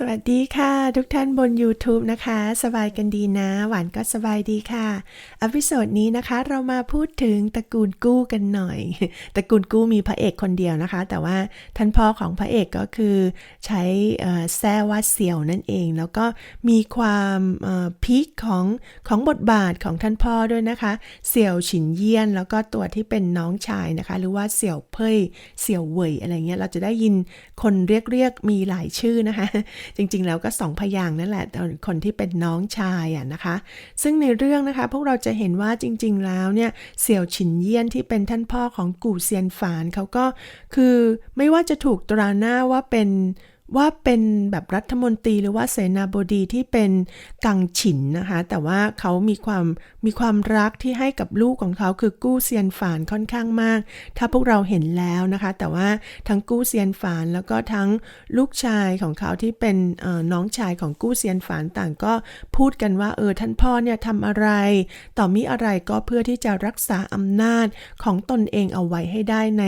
สวัสดีค่ะ ทุกท่านบน YouTube นะคะ สบายกันดีนะ หวานก็สบายดีค่ะอพิโซดนี้นะคะ เรามาพูดถึงตระกูลกู้กันหน่อย ตระกูลกู้มีพระเอกคนเดียวนะคะ แต่ว่าท่านพ่อของพระเอกก็คือใช้แซว่าเสี่ยวนั่นเอง แล้วก็มีความพีคของของบทบาทของท่านพ่อด้วยนะคะเสี่ยวฉินเยี่ยน แล้วก็ตัวที่เป็นน้องชายนะคะ หรือว่าเสี่ยวเพ่ยเสี่ยวเหวยอะไรเงี้ยเราจะได้ยินคนเรียกเรียกมีหลายชื่อนะคะจริงๆ แล้วก็สองพยางนั่นแหละคนที่เป็นน้องชายอะนะคะ ซึ่งในเรื่องนะคะ พวกเราจะเห็นว่าจริง ๆ แล้วเนี่ยเสี่ยวฉินเยี่ยนที่เป็นท่านพ่อของกู่เซียนฝานเขาก็คือไม่ว่าจะถูกตราหน้าว่าเป็น ว่าเป็นแบบรัฐมนตรีหรือว่าเสนาบดีที่เป็นกังฉินนะคะ แต่ว่าเขามีความมีความรักที่ให้กับลูกของเขาคือกู้เซียนฝานค่อนข้างมาก ถ้าพวกเราเห็นแล้วนะคะ แต่ว่าทั้งกู้เซียนฝานแล้วก็ทั้งลูกชายของเขาที่เป็นน้องชายของกู้เซียนฝานต่างก็พูดกันว่าเออท่านพ่อเนี่ยทำอะไร ต่อมีอะไรก็เพื่อที่จะรักษาอำนาจของตนเองเอาไว้ให้ได้ใน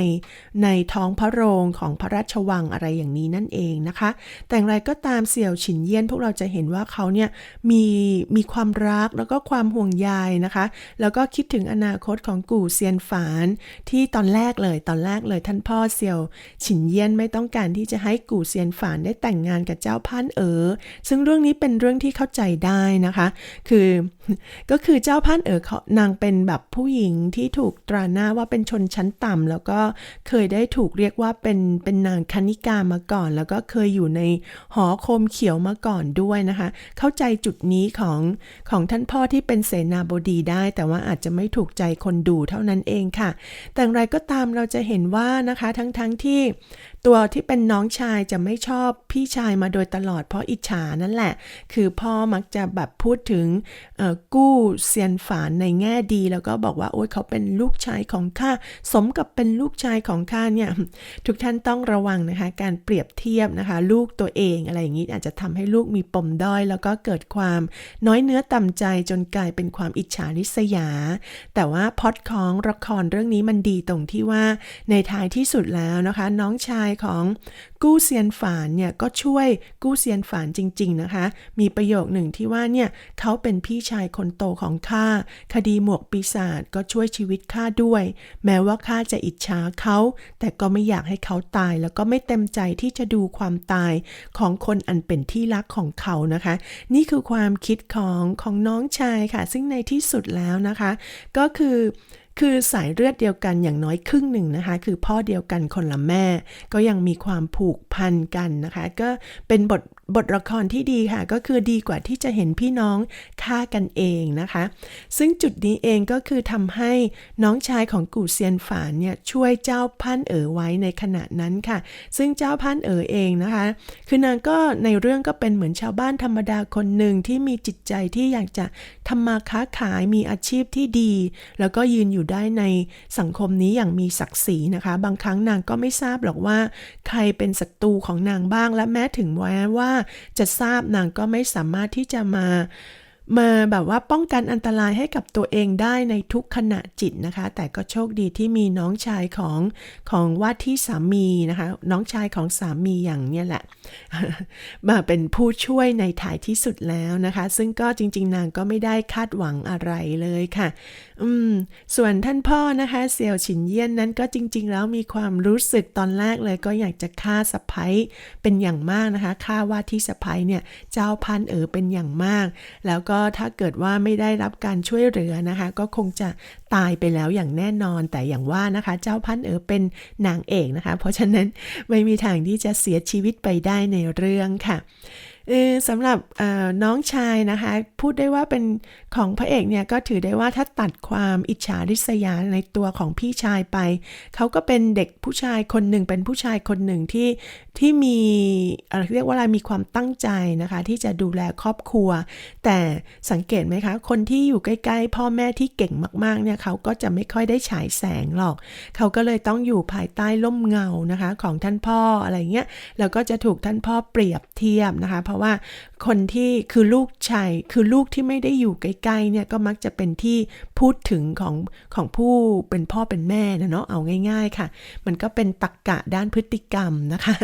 ในท้องพระโรงของพระราชวังอะไรอย่างนี้นั่นเองนะคะ แต่อย่างไรก็ตามเสี่ยวฉินเยี่ยนพวกเราจะเห็นว่าเขาเนี่ยมีมีความรักแล้วก็ความห่วงใยนะคะ แล้วก็คิดถึงอนาคตของกู่เซียนฝาน ที่ตอนแรกเลยตอนแรกเลยท่านพ่อเสี่ยวฉินเยี่ยนไม่ต้องการที่จะให้กู่เซียนฝานได้แต่งงานกับเจ้าพันเอ๋อซึ่งเรื่องนี้เป็นเรื่องที่เข้าใจได้นะคะ คือก็คือเจ้าพันเอ๋อเขานางเป็นแบบผู้หญิงที่ถูกตราหน้าว่าเป็นชนชั้นต่ำแล้วก็เคยได้ถูกเรียกว่าเป็นเป็นนางคณิกามาก่อน แล้วก็เคยอยู่ในหอโคมเขียวมาก่อนด้วยนะคะ เข้าใจจุดนี้ของของท่านพ่อที่เป็นเสนาบดีได้ แต่ว่าอาจจะไม่ถูกใจคนดูเท่านั้นเองค่ะ แต่อย่างไรก็ตามเราจะเห็นว่านะคะทั้งทั้งที่ตัวที่เป็นน้องชายจะไม่ชอบพี่ชายมาโดยตลอดเพราะอิจฉานั่นแหละ คือพ่อมักจะแบบพูดถึงกู้เซียนฝานในแง่ดี แล้วก็บอกว่าโอ๊ยเขาเป็นลูกชายของข้าสมกับเป็นลูกชายของข้าเนี่ยทุกท่านต้องระวังนะคะการเปรียบเทียบนะคะลูกตัวเองอะไรอย่างนี้อาจจะทำให้ลูกมีปมด้อย แล้วก็เกิดความน้อยเนื้อต่ำใจจนกลายเป็นความอิจฉาริษยา แต่ว่าพอดของละครเรื่องนี้มันดีตรงที่ว่าในท้ายที่สุดแล้วนะคะ น้องชายของกู้เซียนฝานเนี่ยก็ช่วยกู้เซียนฝานจริง ๆนะคะ มีประโยคหนึ่งที่ว่าเนี่ยเขาเป็นพี่ชายคนโตของข้าคดีหมวกปีศาจก็ช่วยชีวิตข้าด้วย แม้ว่าข้าจะอิจฉาเขา แต่ก็ไม่อยากให้เขาตาย แล้วก็ไม่เต็มใจที่จะดูความตายของคนอันเป็นที่รักของเขานะคะ นี่คือความคิดของของน้องชายค่ะ ซึ่งในที่สุดแล้วนะคะ ก็คือ คือสายเลือดเดียวกันอย่างน้อยครึ่งหนึ่งนะคะ คือพ่อเดียวกันคนละแม่ ก็ยังมีความผูกพันกันนะคะ ก็เป็นบท บทละครที่ดีค่ะ ก็คือดีกว่าที่จะเห็นพี่น้องฆ่ากันเองนะคะ ซึ่งจุดนี้เองก็คือทำให้น้องชายของกู่เซียนฝานเนี่ยช่วยเจ้าพันเอ๋อไว้ในขณะนั้นค่ะ ซึ่งเจ้าพันเอ๋อเองนะคะ คือนางก็ในเรื่องก็เป็นเหมือนชาวบ้านธรรมดาคนหนึ่งที่มีจิตใจที่อยากจะทำมาค้าขายมีอาชีพที่ดี แล้วก็ยืนอยู่ได้ในสังคมนี้อย่างมีศักดิ์ศรีนะคะ บางครั้งนางก็ไม่ทราบหรอกว่า ใครเป็นศัตรูของนางบ้างและแม้ถึงแม้ว่าจะทราบนางก็ไม่สามารถที่จะมา มาแบบว่าป้องกันอันตรายให้กับตัวเองได้ในทุกขณะจิตนะคะ แต่ก็โชคดีที่มีน้องชายของของว่าที่สามีนะคะ น้องชายของสามีอย่างเนี้ยแหละ มาเป็นผู้ช่วยในถ่ายที่สุดแล้วนะคะ ซึ่งก็จริง ๆ นางก็ไม่ได้คาดหวังอะไรเลยค่ะ อืม ส่วนท่านพ่อนะคะเสี่ยวฉินเยี่ยนนั้นก็จริง ๆ แล้วมีความรู้สึกตอนแรกเลย ก็อยากจะฆ่าสะพ้ยเป็นอย่างมากนะคะฆ่าว่าที่สะพ้ยเนี่ยเจ้าพันเอ๋อเป็นอย่างมาก แล้วก็็ถ้าเกิดว่าไม่ได้รับการช่วยเหลือนะคะ ก็คงจะตายไปแล้วอย่างแน่นอนแต่อย่างว่านะคะ เจ้าพันเอ๋อเป็นนางเอกนะคะ เพราะฉะนั้นไม่มีทางที่จะเสียชีวิตไปได้ในเรื่องค่ะ เออสำหรับน้องชายนะคะ พูดได้ว่าเป็นของพระเอกเนี่ยก็ถือได้ว่าถ้าตัดความอิจฉาริษยาในตัวของพี่ชายไป เขาก็เป็นเด็กผู้ชายคนหนึ่งเป็นผู้ชายคนหนึ่งที่ที่มีเอ่อเรียกว่าอะไรมีความตั้งใจนะคะ ที่จะดูแลครอบครัว แต่สังเกตไหมคะ คนที่อยู่ใกล้ๆ พ่อแม่ที่เก่งมากๆเนี่ยเขาก็จะไม่ค่อยได้ฉายแสงหรอก เขาก็เลยต้องอยู่ภายใต้ร่มเงานะคะ ของท่านพ่ออะไรเงี้ยแล้วก็จะถูกท่านพ่อเปรียบเทียบนะคะเพราะว่า คนที่คือลูกชายคือลูกที่ไม่ได้อยู่ใกล้ๆเนี่ยก็มักจะเป็นที่พูดถึงของของผู้เป็นพ่อเป็นแม่นะเนาะเอาง่าย ๆค่ะ มันก็เป็นตรกกะด้านพฤติกรรมนะคะ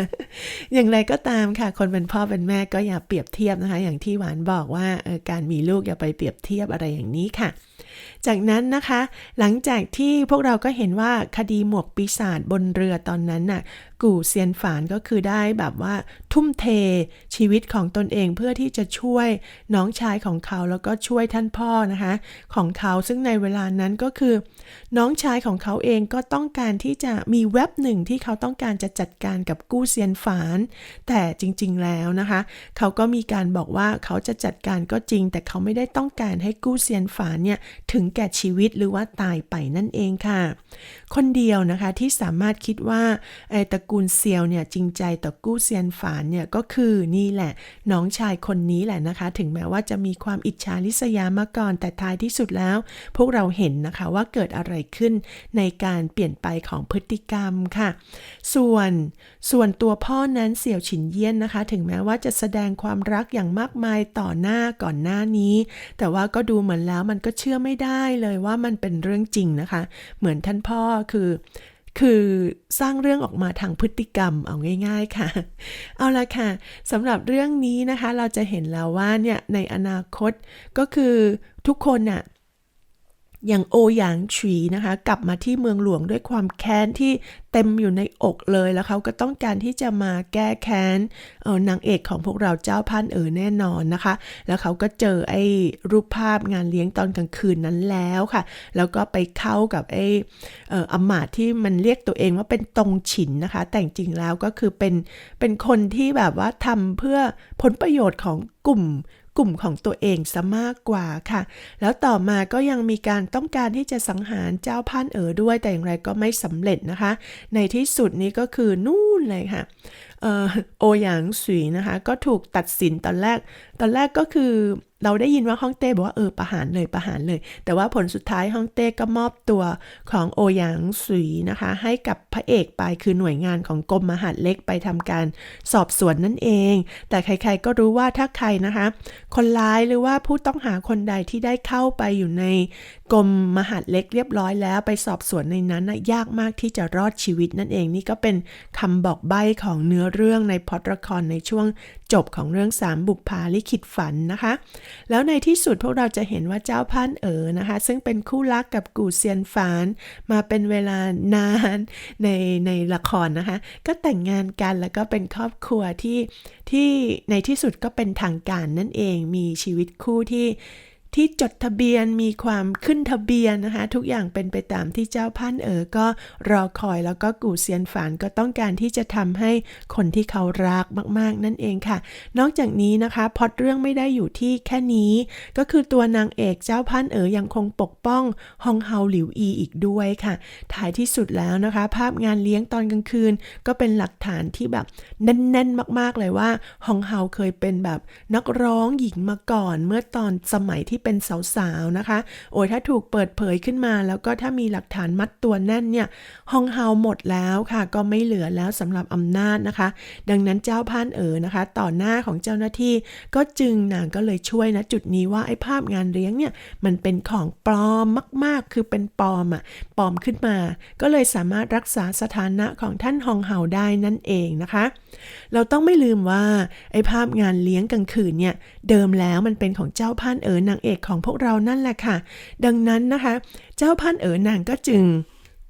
อย่างไรก็ตามค่ะ คนเป็นพ่อเป็นแม่ก็อย่าเปรียบเทียบนะคะ อย่างที่หวานบอกว่าการมีลูกอย่าไปเปรียบเทียบอะไรอย่างนี้ค่ะ จากนั้นนะคะ หลังจากที่พวกเราก็เห็นว่าคดีหมวกปีศาจบนเรือตอนนั้นน่ะกู่เซียนฝานก็คือได้แบบว่าทุ่มเทชีวิตของของตนเองเพื่อที่จะช่วยน้องชายของเขาแล้วก็ช่วยท่านพ่อนะคะ ของเขาซึ่งในเวลานั้นก็คือ น้องชายของเขาเองก็ต้องการที่จะมีเว็บหนึ่งที่เขาต้องการจะจัดการกับกู้เซียนฝาน แต่จริงๆแล้วนะคะ เขาก็มีการบอกว่าเขาจะจัดการก็จริง แต่เขาไม่ได้ต้องการให้กู้เซียนฝานเนี่ยถึงแก่ชีวิตหรือว่าตายไปนั่นเองค่ะ คนเดียวนะคะที่สามารถคิดว่าไอ้ตระกูลเซียวเนี่ยจริงใจต่อกู้เซียนฝานเนี่ยก็คือนี่แหละน้องชายคนนี้แหละนะคะ ถึงแม้ว่าจะมีความอิจฉาริษยามาก่อน แต่ท้ายที่สุดแล้ว พวกเราเห็นนะคะว่าเกิดอะไรขึ้นในการเปลี่ยนไปของพฤติกรรมค่ะ ส่วนส่วนตัวพ่อนั้นเสี่ยวฉินเยี่ยนนะคะ ถึงแม้ว่าจะแสดงความรักอย่างมากมายต่อหน้าก่อนหน้านี้ แต่ว่าก็ดูเหมือนแล้วมันก็เชื่อไม่ได้เลยว่ามันเป็นเรื่องจริงนะคะ เหมือนท่านพ่อคือ คือสร้างเรื่องออกมาทางพฤติกรรมเอาง่าย ๆค่ะ เอาละค่ะสำหรับเรื่องนี้นะคะ เราจะเห็นแล้วว่าเนี่ยในอนาคตก็คือทุกคนน่ะ อย่างโอหยางฉีนะคะ กลับมาที่เมืองหลวงด้วยความแค้นที่เต็มอยู่ในอกเลยแล้วเขาก็ต้องการที่จะมาแก้แค้นเออนางเอกของพวกเราเจ้าพันเอ๋อแน่นอนนะคะ แล้วเขาก็เจอไอ้รูปภาพงานเลี้ยงตอนกลางคืนนั้นแล้วค่ะ แล้วก็ไปเข้ากับไอ้อำมาตย์ที่มันเรียกตัวเองว่าเป็นตรงฉินนะคะ แต่จริงๆแล้วก็คือเป็นเป็นคนที่แบบว่าทำเพื่อผลประโยชน์ของกลุ่ม กลุ่มของตัวเองซะมากกว่าค่ะ แล้วต่อมาก็ยังมีการต้องการที่จะสังหารเจ้าพันเอ๋อด้วยแต่อย่างไรก็ไม่สำเร็จนะคะ ในที่สุดนี้ก็คือนู่นเลยค่ะออโอหยางสุยนะคะ ก็ถูกตัดสินตอนแรก ตอนแรกก็คือเราได้ยินว่าฮ่องเต้บอกว่าเออประหารเลยประหารเลย แต่ว่าผลสุดท้ายฮ่องเต้ก็มอบตัวของโอหยางสุยนะคะ ให้กับพระเอกไปคือหน่วยงานของกรมมหาดเล็กไปทำการสอบสวนนั่นเอง แต่ใครๆก็รู้ว่าถ้าใครนะคะ คนร้ายหรือว่าผู้ต้องหาคนใดที่ได้เข้าไปอยู่ในกรมมหาดเล็กเรียบร้อยแล้วไปสอบสวนในนั้นนะยากมากที่จะรอดชีวิตนั่นเองนี่ก็เป็นคำบอกใบ้ของเนื้อเรื่องในพอดละครในช่วง จบของเรื่องสามบุพภาลิขิตฝันนะคะ แล้วในที่สุดพวกเราจะเห็นว่าเจ้าพันเอ๋อนะคะ ซึ่งเป็นคู่รักกับกูเซียนฝาน มาเป็นเวลานานในในละครนะคะ ก็แต่งงานกันแล้วก็เป็นครอบครัวที่ที่ในที่สุดก็เป็นทางการนั่นเองมีชีวิตคู่ที่ ที่จดทะเบียนมีความขึ้นทะเบียนนะคะ ทุกอย่างเป็นไปตามที่เจ้าพันเอ๋อก็รอคอยแล้วก็กู่เซียนฝานก็ต้องการที่จะทำให้คนที่เขารักมากๆ นั่นเองค่ะ นอกจากนี้นะคะพอดเรื่องไม่ได้อยู่ที่แค่นี้ ก็คือตัวนางเอกเจ้าพันเอ๋อยังคงปกป้องฮองเฮาหลิวอีอีกด้วยค่ะท้ายที่สุดแล้วนะคะ ภาพงานเลี้ยงตอนกลางคืน ก็เป็นหลักฐานที่แบบแน่นๆ มากๆเลยว่าฮองเฮาเคยเป็นแบบนักร้องหญิงมาก่อนเมื่อตอนสมัยที่เป็นสาวๆนะคะ โอ้ยถ้าถูกเปิดเผยขึ้นมา แล้วก็ถ้ามีหลักฐานมัดตัวแน่นเนี่ยฮองเฮาหมดแล้วค่ะ ก็ไม่เหลือแล้วสำหรับอำนาจนะคะ ดังนั้นเจ้าพานเอ๋อนะคะ ต่อหน้าของเจ้าหน้าที่ก็จึงนางก็เลยช่วยนะจุดนี้ว่าไอ้ภาพงานเลี้ยงเนี่ยมันเป็นของปลอมมาก ๆ คือเป็นปลอมอะปลอมขึ้นมา ก็เลยสามารถรักษาสถานะของท่านฮองเฮาได้นั่นเองนะคะ เราต้องไม่ลืมว่าไอ้ภาพงานเลี้ยงกลางคืนเนี่ยเดิมแล้วมันเป็นของเจ้าพันเอ๋อนางเอกของพวกเรานั่นแหละค่ะ ดังนั้นนะคะ เจ้าพันเอ๋อนางก็จึง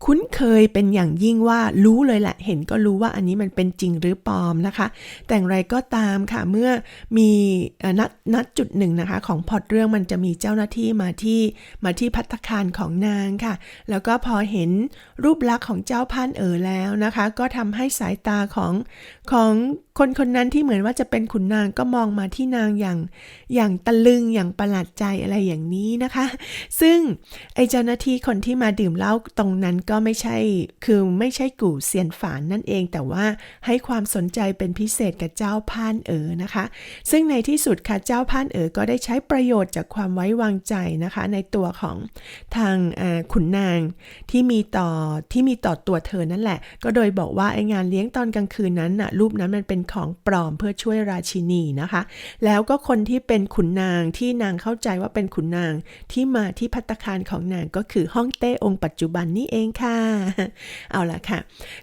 คุ้นเคยเป็นอย่างยิ่งว่ารู้เลยแหละ เห็นก็รู้ว่าอันนี้มันเป็นจริงหรือปลอมนะคะ แต่อย่างไรก็ตามค่ะเมื่อมีนัดนัดจุดหนึ่งนะคะ ของพอดเรื่องมันจะมีเจ้าหน้าที่มาที่มาที่พัตตาคารของนางค่ะ แล้วก็พอเห็นรูปลักษณ์ของเจ้าพันเอ๋อแล้วนะคะ ก็ทำให้สายตาของของคนคนนั้นที่เหมือนว่าจะเป็นขุนนางก็มองมาที่นางอย่างอย่างตะลึงอย่างประหลาดใจอะไรอย่างนี้นะคะ ซึ่งไอเจ้าหน้าที่คนที่มาดื่มเหล้าตรงนั้นก็ก็ไม่ใช่คือไม่ใช่กู่เซียนฝานนั่นเอง แต่ว่าให้ความสนใจเป็นพิเศษกับเจ้าพานเอ๋อนะคะ ซึ่งในที่สุดค่ะเจ้าพานเอ๋อก็ได้ใช้ประโยชน์จากความไว้วางใจนะคะ ในตัวของทางขุนนางที่มีต่อที่มีต่อตัวเธอนั่นแหละ ก็โดยบอกว่าไองานเลี้ยงตอนกลางคืนนั้นน่ะรูปนั้นมันเป็นของปลอมเพื่อช่วยราชินีนะคะ แล้วก็คนที่เป็นขุนนางที่นางเข้าใจว่าเป็นขุนนางที่มาที่พัตตาคารของนางก็คือฮ่องเต้องค์ปัจจุบันนี่เองค่ะเอาละค่ะ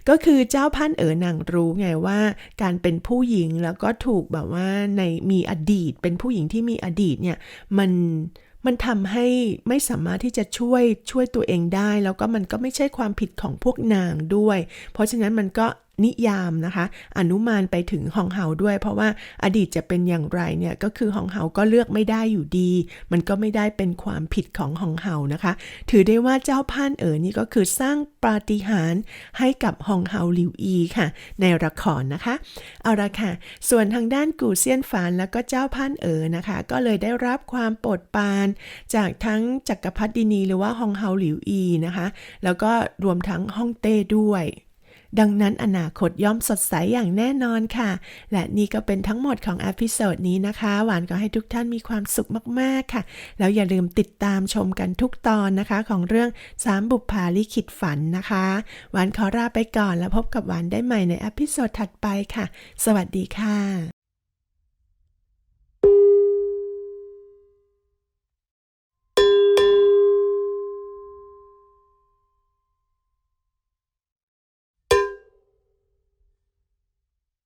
ก็คือเจ้าพันเอ๋อนางรู้ไงว่า การเป็นผู้หญิงแล้วก็ถูกแบบว่าในมีอดีต เป็นผู้หญิงที่มีอดีตเนี่ยมันมันทำให้ไม่สามารถที่จะช่วยช่วยตัวเองได้ แล้วก็มันก็ไม่ใช่ความผิดของพวกนางด้วย เพราะฉะนั้นมันก็นิยามนะคะ อนุมานไปถึงหองเฮาด้วย เพราะว่าอดีตจะเป็นอย่างไรเนี่ยก็คือหองเฮาก็เลือกไม่ได้อยู่ดี มันก็ไม่ได้เป็นความผิดของหองเฮานะคะ ถือได้ว่าเจ้าพานเอ๋อนี่ก็คือสร้างปาฏิหาริย์ให้กับหองเฮาหลิวอีค่ะ ในละครนะคะ เอาละค่ะ ส่วนทางด้านกู่เซียนฝานแล้วก็เจ้าพานเอ๋อนะคะ ก็เลยได้รับความโปรดปราน จากทั้งจักรพรรดินีหรือว่าฮองเฮาหลิวอีนะคะ แล้วก็รวมทั้งฮ่องเต้ด้วย ดังนั้นอนาคตย่อมสดใสอย่างแน่นอนค่ะ และนี่ก็เป็นทั้งหมดของอพิโซดนี้นะคะ หวานก็ให้ทุกท่านมีความสุขมากๆค่ะ แล้วอย่าลืมติดตามชมกันทุกตอนนะคะ ของเรื่องสามบุพภาลิขิตฝันนะคะ หวานขอลาไปก่อนแล้วพบกับหวานได้ใหม่ในอพิโซดถัดไปค่ะ สวัสดีค่ะ